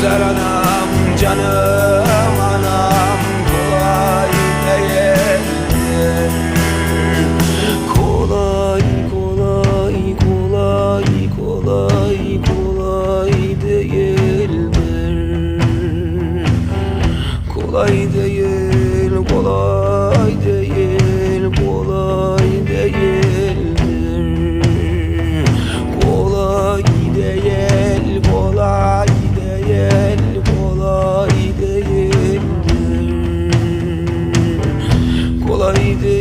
Güzel anam canım anam kolay değil. Kolay kolay kolay kolay kolay değildir. Kolay değil kolay değil Haydi